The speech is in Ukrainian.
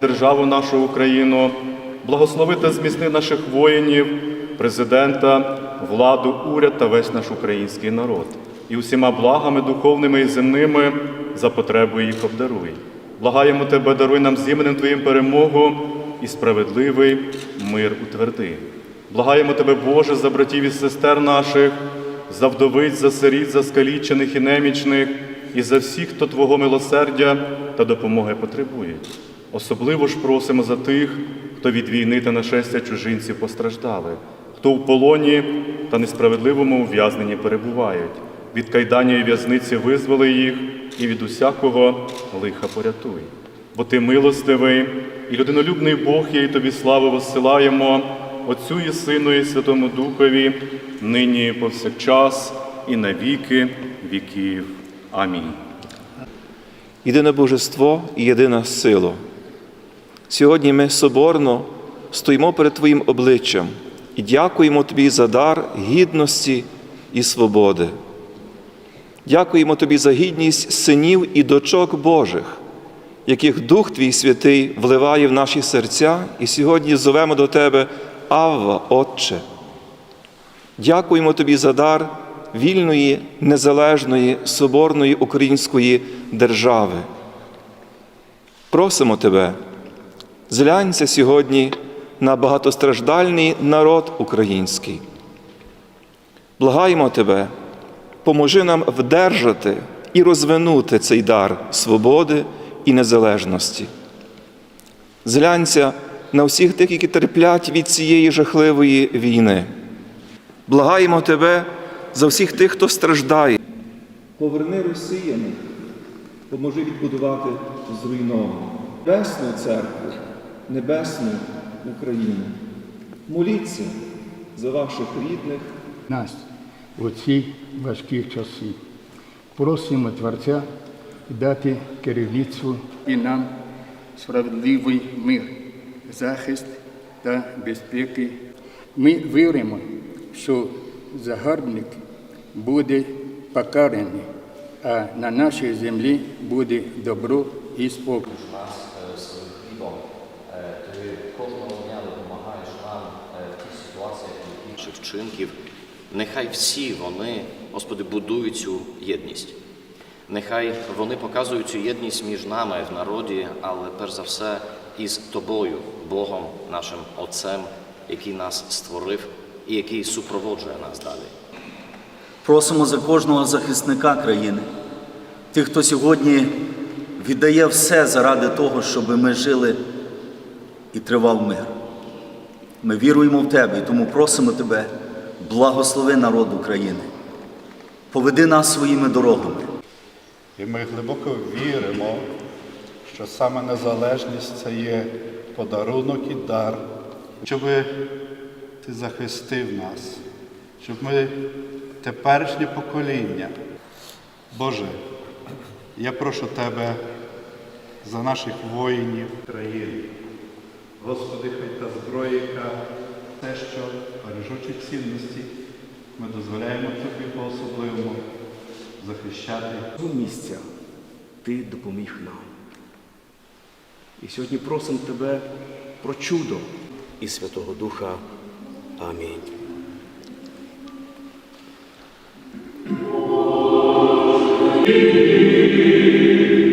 державу нашу Україну, благослови та зміцни наших воїнів, президента, владу, уряд та весь наш український народ. І усіма благами духовними і земними за потребою їх обдаруй. Благаємо Тебе, даруй нам з іменем Твоїм перемогу і справедливий мир утверди. Благаємо Тебе, Боже, за братів і сестер наших, за вдовиць, за сиріт, за скалічених і немічних, і за всіх, хто Твого милосердя та допомоги потребують. Особливо ж просимо за тих, хто від війни та нашестя чужинців постраждали, хто в полоні та несправедливому ув'язненні перебувають. Від кайдання і в'язниці визволи їх і від усякого лиха порятуй. Бо ти милостивий і людинолюбний Бог, є, і тобі славу воссилаємо, Отцю і Сину, і Святому Духові, нині повсякчас, і на віки віків. Амінь. Єдине божество і єдина сила. Сьогодні ми соборно стоїмо перед Твоїм обличчям і дякуємо Тобі за дар гідності і свободи. Дякуємо Тобі за гідність синів і дочок Божих, яких Дух Твій Святий вливає в наші серця, і сьогодні зовемо до Тебе Авва, Отче. Дякуємо Тобі за дар вільної, незалежної, соборної української держави. Просимо Тебе, зглянься сьогодні на багатостраждальний народ український. Благаємо Тебе, поможи нам вдержати і розвинути цей дар свободи і незалежності. Зглянься на всіх тих, які терплять від цієї жахливої війни. Благаємо Тебе за всіх тих, хто страждає. Поверни росіяни, поможи відбудувати зруйновану. Небесну церкву, небесну Україну. Моліться за ваших рідних. нас у ці важкі часи. Просимо Творця дати керівництву і нам справедливий мир, захист та безпеки. Ми віримо, що загарбник буде покараний, а на нашій землі буде добро і спокій. нас своїм хлібом. Ти кожного дня допомагаєш нам в тих ситуаціях, які наших вчинків. Нехай всі вони, Господи, будують цю єдність. Нехай вони показують цю єдність між нами в народі, але перш за все із тобою, Богом, нашим Отцем, який нас створив і який супроводжує нас далі. Просимо за кожного захисника країни, тих, хто сьогодні віддає все заради того, щоб ми жили і тривав мир. Ми віруємо в Тебе і тому просимо Тебе, благослови народ України, поведи нас своїми дорогами. І ми глибоко віримо, що саме незалежність це є подарунок і дар, щоб ти захистив нас, щоб ми теперішнє покоління. Боже, я прошу Тебе за наших воїнів країни. Господи, хай та зброя, яка те, що бережучі цінності, ми дозволяємо Тобі по-особливому захищати цього місця ти допоміг нам. І сьогодні просимо тебе про чудо і Святого Духа. Амінь. You.